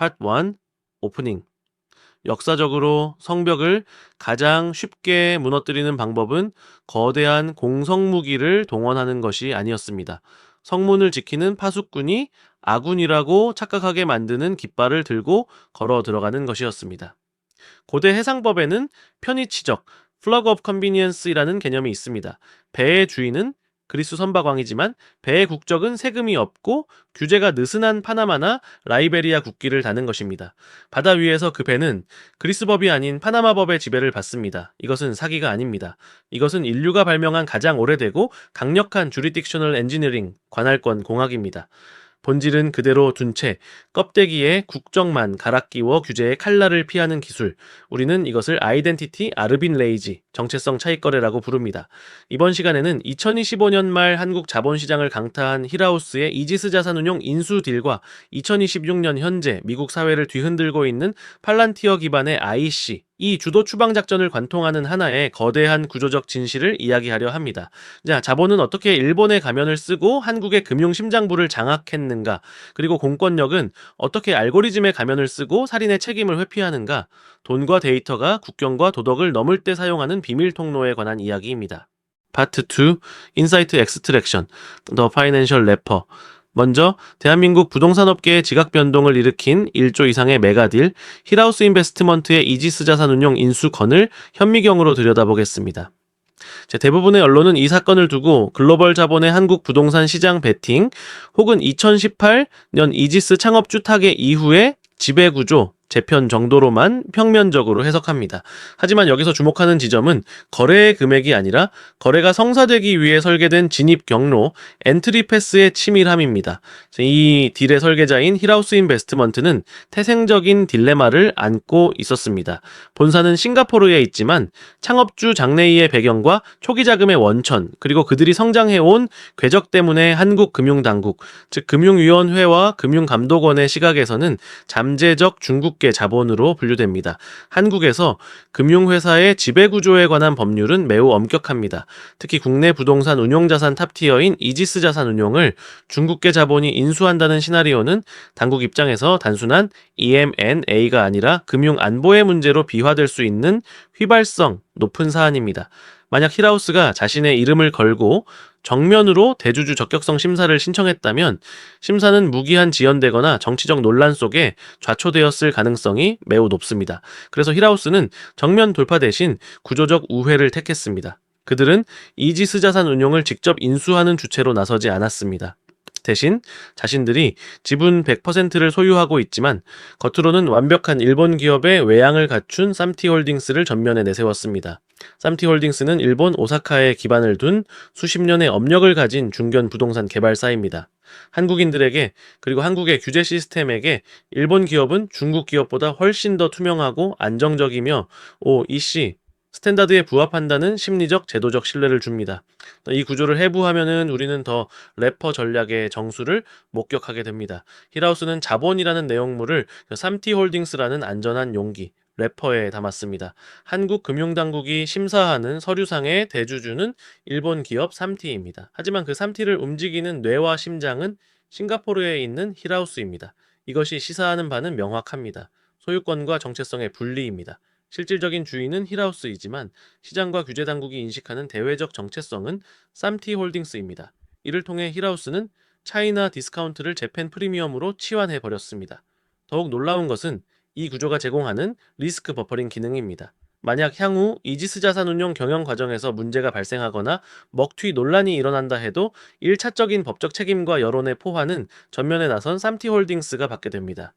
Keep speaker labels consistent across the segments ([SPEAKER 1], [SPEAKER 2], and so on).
[SPEAKER 1] 파트 1 오프닝 역사적으로 성벽을 가장 쉽게 무너뜨리는 방법은 거대한 공성무기를 동원하는 것이 아니었습니다. 성문을 지키는 파수꾼이 아군이라고 착각하게 만드는 깃발을 들고 걸어 들어가는 것이었습니다. 고대 해상법에는 편의치적, 플러그 오브 컨비니언스이라는 개념이 있습니다. 배의 주인은 그리스 선박왕이지만 배의 국적은 세금이 없고 규제가 느슨한 파나마나 라이베리아 국기를 다는 것입니다. 바다 위에서 그 배는 그리스 법이 아닌 파나마 법의 지배를 받습니다. 이것은 사기가 아닙니다. 이것은 인류가 발명한 가장 오래되고 강력한 주리딕셔널 엔지니어링 관할권 공학입니다. 본질은 그대로 둔 채 껍데기에 국적만 갈아 끼워 규제의 칼날을 피하는 기술. 우리는 이것을 아이덴티티 아르빈 레이지, 정체성 차익 거래라고 부릅니다. 이번 시간에는 2025년 말 한국 자본시장을 강타한 히라우스의 이지스 자산운용 인수 딜과 2026년 현재 미국 사회를 뒤흔들고 있는 팔란티어 기반의 IC, 이 주도 추방 작전을 관통하는 하나의 거대한 구조적 진실을 이야기하려 합니다. 자, 자본은 어떻게 일본의 가면을 쓰고 한국의 금융 심장부를 장악했는가? 그리고 공권력은 어떻게 알고리즘의 가면을 쓰고 살인의 책임을 회피하는가? 돈과 데이터가 국경과 도덕을 넘을 때 사용하는 비밀 통로에 관한 이야기입니다. 파트 2 인사이트 엑스트랙션 더 파이낸셜 래퍼 먼저 대한민국 부동산 업계의 지각 변동을 일으킨 1조 이상의 메가딜 히라우스 인베스트먼트의 이지스 자산 운용 인수건을 현미경으로 들여다보겠습니다. 제 대부분의 언론은 이 사건을 두고 글로벌 자본의 한국 부동산 시장 베팅 혹은 2018년 이지스 창업 주 타계 이후의 지배구조 재편 정도로만 평면적으로 해석합니다. 하지만 여기서 주목하는 지점은 거래의 금액이 아니라 거래가 성사되기 위해 설계된 진입 경로 엔트리 패스의 치밀함입니다. 이 딜의 설계자인 히라우스 인베스트먼트는 태생적인 딜레마를 안고 있었습니다. 본사는 싱가포르에 있지만 창업주 장래희의 배경과 초기 자금의 원천 그리고 그들이 성장해온 궤적 때문에 한국 금융당국 즉 금융위원회와 금융감독원의 시각에서는 잠재적 중국 계 자본으로 분류됩니다. 한국에서 금융회사의 지배구조에 관한 법률은 매우 엄격합니다. 특히 국내 부동산 운용자산 탑티어인 이지스 자산 운용을 중국계 자본이 인수한다는 시나리오는 당국 입장에서 단순한 EM&A가 아니라 금융 안보의 문제로 비화될 수 있는 휘발성 높은 사안입니다. 만약 히라우스가 자신의 이름을 걸고 정면으로 대주주 적격성 심사를 신청했다면 심사는 무기한 지연되거나 정치적 논란 속에 좌초되었을 가능성이 매우 높습니다. 그래서 히라우스는 정면 돌파 대신 구조적 우회를 택했습니다. 그들은 이지스 자산 운용을 직접 인수하는 주체로 나서지 않았습니다. 대신 자신들이 지분 100%를 소유하고 있지만 겉으로는 완벽한 일본 기업의 외양을 갖춘 쌈티 홀딩스를 전면에 내세웠습니다. 쌈티홀딩스는 일본 오사카에 기반을 둔 수십 년의 업력을 가진 중견 부동산 개발사입니다. 한국인들에게 그리고 한국의 규제 시스템에게 일본 기업은 중국 기업보다 훨씬 더 투명하고 안정적이며 오 이씨 스탠다드에 부합한다는 심리적 제도적 신뢰를 줍니다. 이 구조를 해부하면은 우리는 더 래퍼 전략의 정수를 목격하게 됩니다. 히라우스는 자본이라는 내용물을 삼티 홀딩스라는 안전한 용기 래퍼에 담았습니다. 한국 금융당국이 심사하는 서류상의 대주주는 일본 기업 삼티입니다. 하지만 그 삼티를 움직이는 뇌와 심장은 싱가포르에 있는 히라우스입니다. 이것이 시사하는 바는 명확합니다. 소유권과 정체성의 분리입니다. 실질적인 주인은 히라우스이지만 시장과 규제 당국이 인식하는 대외적 정체성은 쌈티 홀딩스입니다. 이를 통해 히라우스는 차이나 디스카운트를 재팬 프리미엄으로 치환해 버렸습니다. 더욱 놀라운 것은 이 구조가 제공하는 리스크 버퍼링 기능입니다. 만약 향후 이지스 자산 운용 경영 과정에서 문제가 발생하거나 먹튀 논란이 일어난다 해도 1차적인 법적 책임과 여론의 포화는 전면에 나선 쌈티 홀딩스가 받게 됩니다.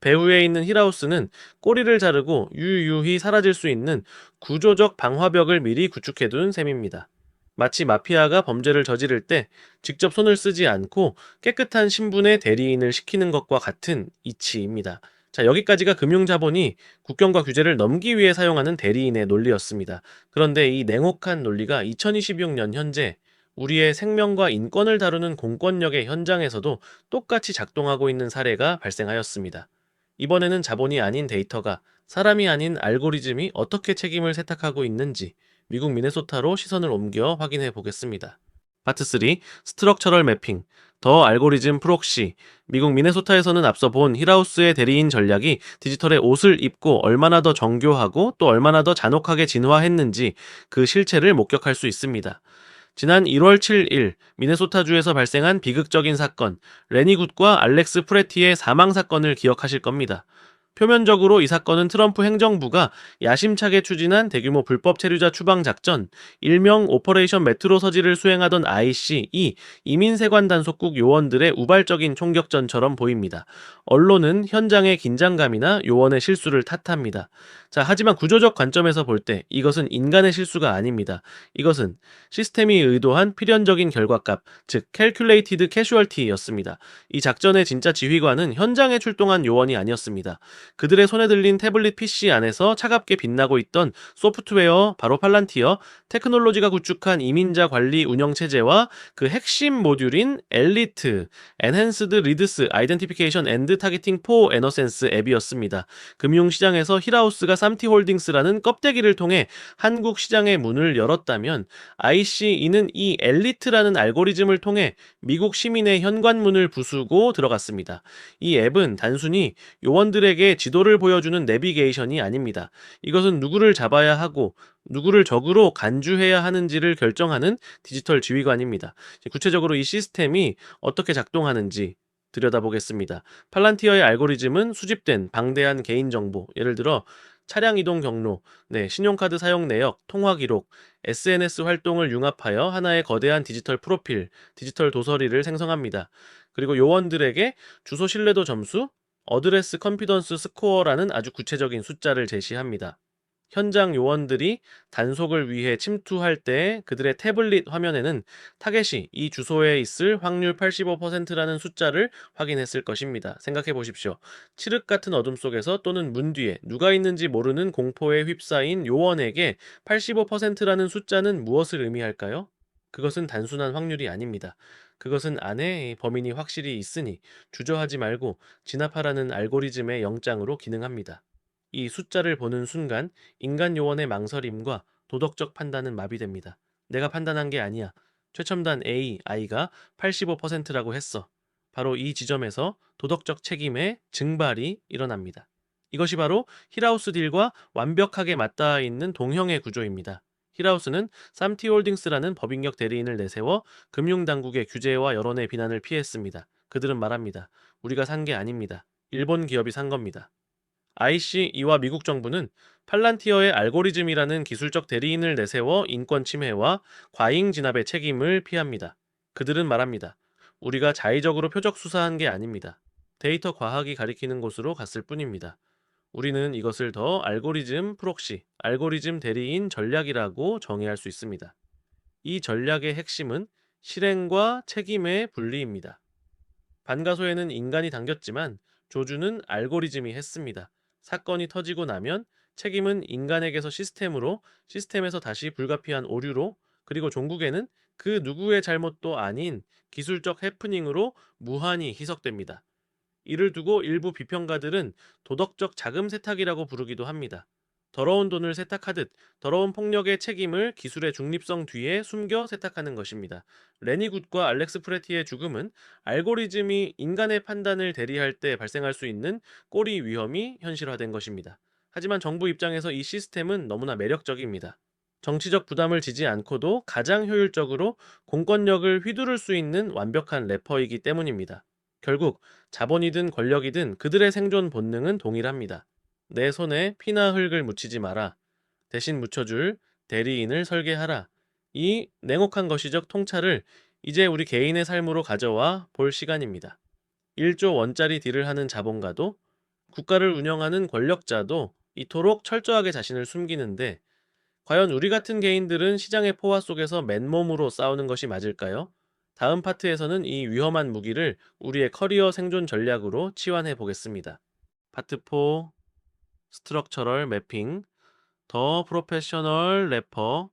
[SPEAKER 1] 배후에 있는 히라우스는 꼬리를 자르고 유유히 사라질 수 있는 구조적 방화벽을 미리 구축해둔 셈입니다. 마치 마피아가 범죄를 저지를 때 직접 손을 쓰지 않고 깨끗한 신분의 대리인을 시키는 것과 같은 이치입니다. 자, 여기까지가 금융자본이 국경과 규제를 넘기 위해 사용하는 대리인의 논리였습니다. 그런데 이 냉혹한 논리가 2026년 현재 우리의 생명과 인권을 다루는 공권력의 현장에서도 똑같이 작동하고 있는 사례가 발생하였습니다. 이번에는 자본이 아닌 데이터가 사람이 아닌 알고리즘이 어떻게 책임을 세탁하고 있는지 미국 미네소타로 시선을 옮겨 확인해 보겠습니다. 파트 3 스트럭처럴 매핑 더 알고리즘 프록시, 미국 미네소타에서는 앞서 본 힐하우스의 대리인 전략이 디지털에 옷을 입고 얼마나 더 정교하고 또 얼마나 더 잔혹하게 진화했는지 그 실체를 목격할 수 있습니다. 지난 1월 7일 미네소타주에서 발생한 비극적인 사건, 레니 굿과 알렉스 프레티의 사망 사건을 기억하실 겁니다. 표면적으로 이 사건은 트럼프 행정부가 야심차게 추진한 대규모 불법 체류자 추방 작전, 일명 오퍼레이션 메트로 서지를 수행하던 IC이 이민세관 단속국 요원들의 우발적인 총격전처럼 보입니다. 언론은 현장의 긴장감이나 요원의 실수를 탓합니다. 자, 하지만 구조적 관점에서 볼 때 이것은 인간의 실수가 아닙니다. 이것은 시스템이 의도한 필연적인 결과값, 즉 calculated casualty였습니다. 이 작전의 진짜 지휘관은 현장에 출동한 요원이 아니었습니다. 그들의 손에 들린 태블릿 PC 안에서 차갑게 빛나고 있던 소프트웨어 바로 팔란티어, 테크놀로지가 구축한 이민자 관리 운영 체제와 그 핵심 모듈인 엘리트, Enhanced Reads Identification and Targeting for Innocence 앱이었습니다. 금융시장에서 힐하우스가 삼티홀딩스라는 껍데기를 통해 한국 시장의 문을 열었다면 ICE는 이 엘리트라는 알고리즘을 통해 미국 시민의 현관문을 부수고 들어갔습니다. 이 앱은 단순히 요원들에게 지도를 보여주는 내비게이션이 아닙니다. 이것은 누구를 잡아야 하고 누구를 적으로 간주해야 하는지를 결정하는 디지털 지휘관입니다. 구체적으로 이 시스템이 어떻게 작동하는지 들여다보겠습니다. 팔란티어의 알고리즘은 수집된 방대한 개인정보, 예를 들어 차량 이동 경로, 네, 신용카드 사용 내역, 통화 기록, SNS 활동을 융합하여 하나의 거대한 디지털 프로필, 디지털 도서리를 생성합니다. 그리고 요원들에게 주소 신뢰도 점수, 어드레스 컨피던스 스코어라는 아주 구체적인 숫자를 제시합니다. 현장 요원들이 단속을 위해 침투할 때 그들의 태블릿 화면에는 타겟이 이 주소에 있을 확률 85%라는 숫자를 확인했을 것입니다. 생각해 보십시오. 칠흑 같은 어둠 속에서 또는 문 뒤에 누가 있는지 모르는 공포에 휩싸인 요원에게 85%라는 숫자는 무엇을 의미할까요? 그것은 단순한 확률이 아닙니다. 그것은 안에 범인이 확실히 있으니 주저하지 말고 진압하라는 알고리즘의 영장으로 기능합니다. 이 숫자를 보는 순간 인간 요원의 망설임과 도덕적 판단은 마비됩니다. 내가 판단한 게 아니야. 최첨단 A, I가 85%라고 했어. 바로 이 지점에서 도덕적 책임의 증발이 일어납니다. 이것이 바로 힐하우스 딜과 완벽하게 맞닿아 있는 동형의 구조입니다. 힐하우스는 삼티홀딩스라는 법인격 대리인을 내세워 금융당국의 규제와 여론의 비난을 피했습니다. 그들은 말합니다. 우리가 산 게 아닙니다. 일본 기업이 산 겁니다. ICE와 미국 정부는 팔란티어의 알고리즘이라는 기술적 대리인을 내세워 인권 침해와 과잉 진압의 책임을 피합니다. 그들은 말합니다. 우리가 자의적으로 표적 수사한 게 아닙니다. 데이터 과학이 가리키는 곳으로 갔을 뿐입니다. 우리는 이것을 더 알고리즘 프록시, 알고리즘 대리인 전략이라고 정의할 수 있습니다. 이 전략의 핵심은 실행과 책임의 분리입니다. 반가소에는 인간이 당겼지만 조주는 알고리즘이 했습니다. 사건이 터지고 나면 책임은 인간에게서 시스템으로, 시스템에서 다시 불가피한 오류로, 그리고 종국에는 그 누구의 잘못도 아닌 기술적 해프닝으로 무한히 희석됩니다. 이를 두고 일부 비평가들은 도덕적 자금 세탁이라고 부르기도 합니다. 더러운 돈을 세탁하듯 더러운 폭력의 책임을 기술의 중립성 뒤에 숨겨 세탁하는 것입니다. 레니 굿과 알렉스 프레티의 죽음은 알고리즘이 인간의 판단을 대리할 때 발생할 수 있는 꼬리 위험이 현실화된 것입니다. 하지만 정부 입장에서 이 시스템은 너무나 매력적입니다. 정치적 부담을 지지 않고도 가장 효율적으로 공권력을 휘두를 수 있는 완벽한 래퍼이기 때문입니다. 결국 자본이든 권력이든 그들의 생존 본능은 동일합니다. 내 손에 피나 흙을 묻히지 마라. 대신 묻혀줄 대리인을 설계하라. 이 냉혹한 것이적 통찰을 이제 우리 개인의 삶으로 가져와 볼 시간입니다. 1조 원짜리 딜을 하는 자본가도 국가를 운영하는 권력자도 이토록 철저하게 자신을 숨기는데 과연 우리 같은 개인들은 시장의 포화 속에서 맨몸으로 싸우는 것이 맞을까요? 다음 파트에서는 이 위험한 무기를 우리의 커리어 생존 전략으로 치환해 보겠습니다. 파트 4 스트럭처럴 매핑 더 프로페셔널 래퍼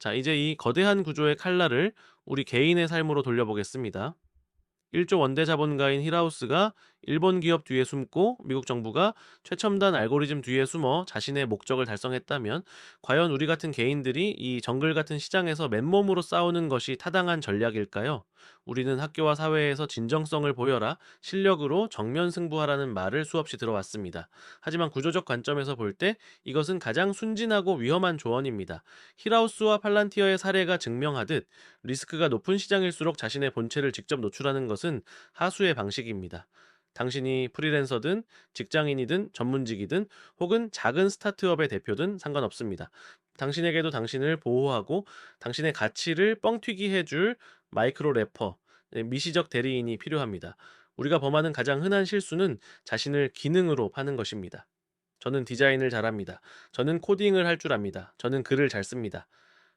[SPEAKER 1] 자 이제 이 거대한 구조의 칼날을 우리 개인의 삶으로 돌려보겠습니다. 1조 원대 자본가인 힐하우스가 일본 기업 뒤에 숨고 미국 정부가 최첨단 알고리즘 뒤에 숨어 자신의 목적을 달성했다면 과연 우리 같은 개인들이 이 정글 같은 시장에서 맨몸으로 싸우는 것이 타당한 전략일까요? 우리는 학교와 사회에서 진정성을 보여라, 실력으로 정면 승부하라는 말을 수없이 들어왔습니다. 하지만 구조적 관점에서 볼 때 이것은 가장 순진하고 위험한 조언입니다. 힐하우스와 팔란티어의 사례가 증명하듯 리스크가 높은 시장일수록 자신의 본체를 직접 노출하는 것은 하수의 방식입니다. 당신이 프리랜서든 직장인이든 전문직이든 혹은 작은 스타트업의 대표든 상관없습니다. 당신에게도 당신을 보호하고 당신의 가치를 뻥튀기 해줄 마이크로 래퍼, 네, 미시적 대리인이 필요합니다. 우리가 범하는 가장 흔한 실수는 자신을 기능으로 파는 것입니다. 저는 디자인을 잘합니다. 저는 코딩을 할 줄 압니다. 저는 글을 잘 씁니다.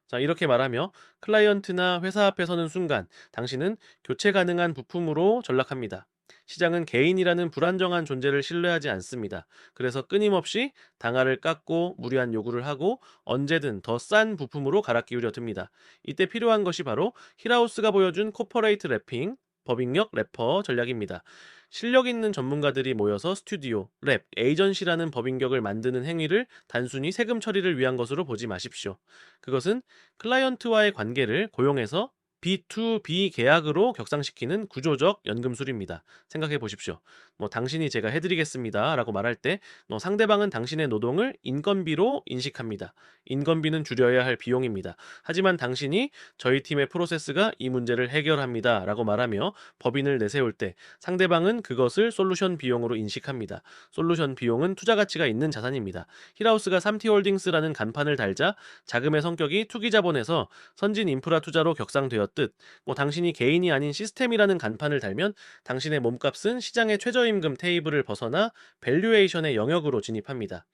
[SPEAKER 1] 자, 이렇게 말하며 클라이언트나 회사 앞에 서는 순간 당신은 교체 가능한 부품으로 전락합니다. 시장은 개인이라는 불안정한 존재를 신뢰하지 않습니다. 그래서 끊임없이 당화를 깎고 무리한 요구를 하고 언제든 더 싼 부품으로 갈아 끼우려 듭니다. 이때 필요한 것이 바로 힐하우스가 보여준 코퍼레이트 랩핑, 법인력 래퍼 전략입니다. 실력 있는 전문가들이 모여서 스튜디오, 랩, 에이전시라는 법인격을 만드는 행위를 단순히 세금 처리를 위한 것으로 보지 마십시오. 그것은 클라이언트와의 관계를 고용해서 B2B 계약으로 격상시키는 구조적 연금술입니다. 생각해 보십시오. 뭐 당신이 제가 해드리겠습니다. 라고 말할 때 뭐 상대방은 당신의 노동을 인건비로 인식합니다. 인건비는 줄여야 할 비용입니다. 하지만 당신이 저희 팀의 프로세스가 이 문제를 해결합니다. 라고 말하며 법인을 내세울 때 상대방은 그것을 솔루션 비용으로 인식합니다. 솔루션 비용은 투자 가치가 있는 자산입니다. 힐하우스가 3T홀딩스라는 간판을 달자 자금의 성격이 투기 자본에서 선진 인프라 투자로 격상되었 듯 뭐 당신이 개인이 아닌 시스템이라는 간판을 달면 당신의 몸값은 시장의 최저임금 테이블을 벗어나 밸류에이션의 영역으로 진입합니다.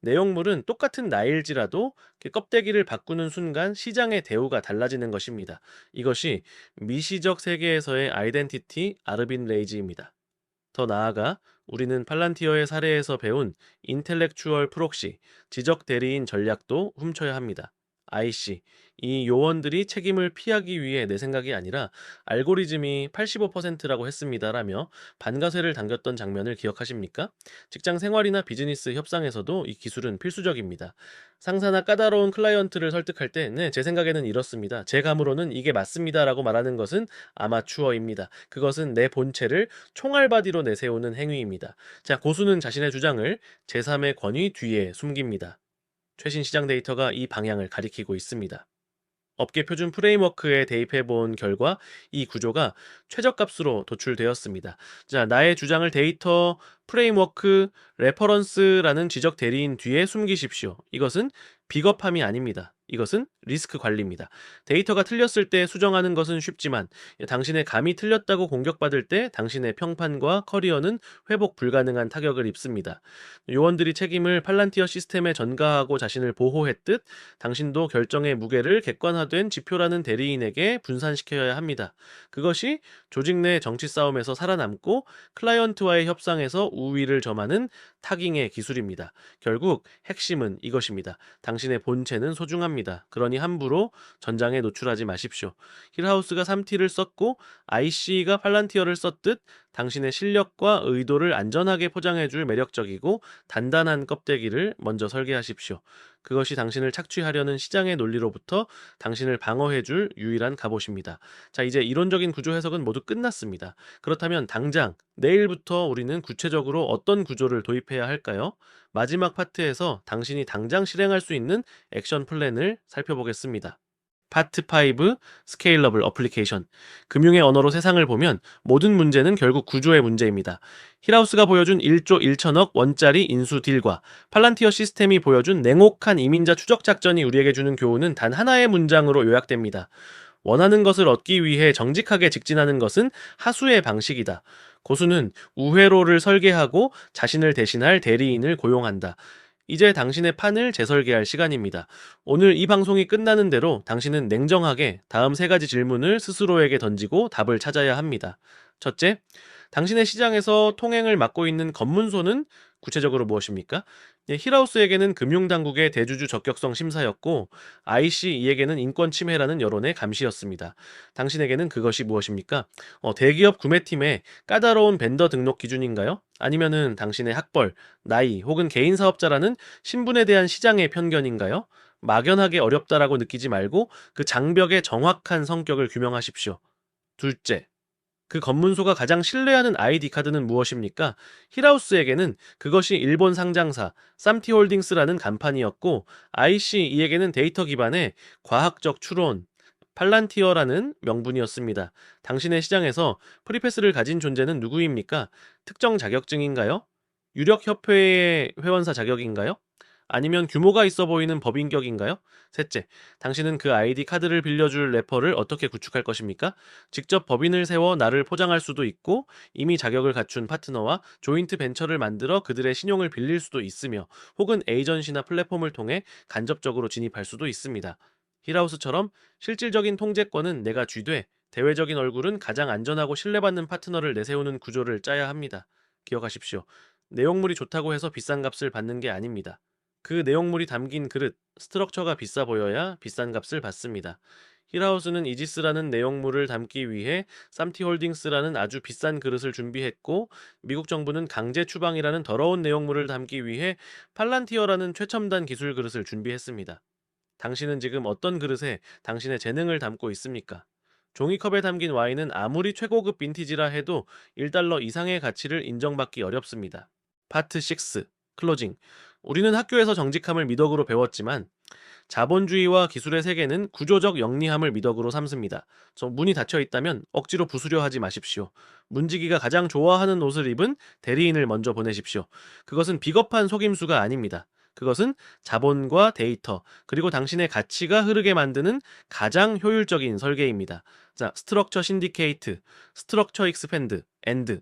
[SPEAKER 1] 내용물은 똑같은 나일지라도 그 껍데기를 바꾸는 순간 시장의 대우가 달라지는 것입니다. 이것이 미시적 세계에서의 아이덴티티 아르빈 레이지입니다. 더 나아가 우리는 팔란티어의 사례에서 배운 인텔렉추얼 프록시, 지적 대리인 전략도 훔쳐야 합니다. IC, 이 요원들이 책임을 피하기 위해 내 생각이 아니라 알고리즘이 85%라고 했습니다라며 반가세를 당겼던 장면을 기억하십니까? 직장 생활이나 비즈니스 협상에서도 이 기술은 필수적입니다. 상사나 까다로운 클라이언트를 설득할 때, 네, 제 생각에는 이렇습니다. 제 감으로는 이게 맞습니다라고 말하는 것은 아마추어입니다. 그것은 내 본체를 총알바디로 내세우는 행위입니다. 자, 고수는 자신의 주장을 제3의 권위 뒤에 숨깁니다. 최신 시장 데이터가 이 방향을 가리키고 있습니다. 업계 표준 프레임워크에 대입해 본 결과 이 구조가 최저값으로 도출되었습니다. 자, 나의 주장을 데이터 프레임워크 레퍼런스라는 지적 대리인 뒤에 숨기십시오. 이것은 비겁함이 아닙니다. 이것은 리스크 관리입니다. 데이터가 틀렸을 때 수정하는 것은 쉽지만 당신의 감이 틀렸다고 공격받을 때 당신의 평판과 커리어는 회복 불가능한 타격을 입습니다. 요원들이 책임을 팔란티어 시스템에 전가하고 자신을 보호했듯 당신도 결정의 무게를 객관화된 지표라는 대리인에게 분산시켜야 합니다. 그것이 조직 내 정치 싸움에서 살아남고 클라이언트와의 협상에서 우위를 점하는 타깅의 기술입니다. 결국 핵심은 이것입니다. 당신의 본체는 소중합니다. 그러니 함부로 전장에 노출하지 마십시오. 힐하우스가 3T를 썼고 IC가 팔란티어를 썼듯 당신의 실력과 의도를 안전하게 포장해줄 매력적이고 단단한 껍데기를 먼저 설계하십시오. 그것이 당신을 착취하려는 시장의 논리로부터 당신을 방어해줄 유일한 갑옷입니다. 자, 이제 이론적인 구조 해석은 모두 끝났습니다. 그렇다면 당장 내일부터 우리는 구체적으로 어떤 구조를 도입해야 할까요? 마지막 파트에서 당신이 당장 실행할 수 있는 액션 플랜을 살펴보겠습니다. 파트 5 스케일러블 어플리케이션 금융의 언어로 세상을 보면 모든 문제는 결국 구조의 문제입니다. 힐하우스가 보여준 1조 1천억 원짜리 인수 딜과 팔란티어 시스템이 보여준 냉혹한 이민자 추적 작전이 우리에게 주는 교훈은 단 하나의 문장으로 요약됩니다. 원하는 것을 얻기 위해 정직하게 직진하는 것은 하수의 방식이다. 고수는 우회로를 설계하고 자신을 대신할 대리인을 고용한다. 이제 당신의 판을 재설계할 시간입니다. 오늘 이 방송이 끝나는 대로 당신은 냉정하게 다음 세 가지 질문을 스스로에게 던지고 답을 찾아야 합니다. 첫째, 당신의 시장에서 통행을 맡고 있는 검문소는 구체적으로 무엇입니까? 예, 힐하우스에게는 금융당국의 대주주 적격성 심사였고 IC 이에게는 인권 침해라는 여론의 감시였습니다. 당신에게는 그것이 무엇입니까? 어, 대기업 구매팀의 까다로운 벤더 등록 기준인가요? 아니면은 당신의 학벌, 나이 혹은 개인 사업자라는 신분에 대한 시장의 편견인가요? 막연하게 어렵다라고 느끼지 말고 그 장벽의 정확한 성격을 규명하십시오. 둘째, 그 검문소가 가장 신뢰하는 아이디 카드는 무엇입니까? 힐하우스에게는 그것이 일본 상장사 쌈티홀딩스라는 간판이었고 ICE에게는 데이터 기반의 과학적 추론 팔란티어라는 명분이었습니다. 당신의 시장에서 프리패스를 가진 존재는 누구입니까? 특정 자격증인가요? 유력 협회의 회원사 자격인가요? 아니면 규모가 있어 보이는 법인격인가요? 셋째, 당신은 그 아이디 카드를 빌려줄 래퍼를 어떻게 구축할 것입니까? 직접 법인을 세워 나를 포장할 수도 있고 이미 자격을 갖춘 파트너와 조인트 벤처를 만들어 그들의 신용을 빌릴 수도 있으며 혹은 에이전시나 플랫폼을 통해 간접적으로 진입할 수도 있습니다. 힐하우스처럼 실질적인 통제권은 내가 쥐되 대외적인 얼굴은 가장 안전하고 신뢰받는 파트너를 내세우는 구조를 짜야 합니다. 기억하십시오. 내용물이 좋다고 해서 비싼 값을 받는 게 아닙니다. 그 내용물이 담긴 그릇, 스트럭처가 비싸 보여야 비싼 값을 받습니다. 힐하우스는 이지스라는 내용물을 담기 위해 쌈티홀딩스라는 아주 비싼 그릇을 준비했고 미국 정부는 강제 추방이라는 더러운 내용물을 담기 위해 팔란티어라는 최첨단 기술 그릇을 준비했습니다. 당신은 지금 어떤 그릇에 당신의 재능을 담고 있습니까? 종이컵에 담긴 와인은 아무리 최고급 빈티지라 해도 1달러 이상의 가치를 인정받기 어렵습니다. 파트 6. 클로징. 우리는 학교에서 정직함을 미덕으로 배웠지만 자본주의와 기술의 세계는 구조적 영리함을 미덕으로 삼습니다. 저 문이 닫혀 있다면 억지로 부수려 하지 마십시오. 문지기가 가장 좋아하는 옷을 입은 대리인을 먼저 보내십시오. 그것은 비겁한 속임수가 아닙니다. 그것은 자본과 데이터, 그리고 당신의 가치가 흐르게 만드는 가장 효율적인 설계입니다. 자, 스트럭처 신디케이트, 스트럭처 익스펜드, 엔드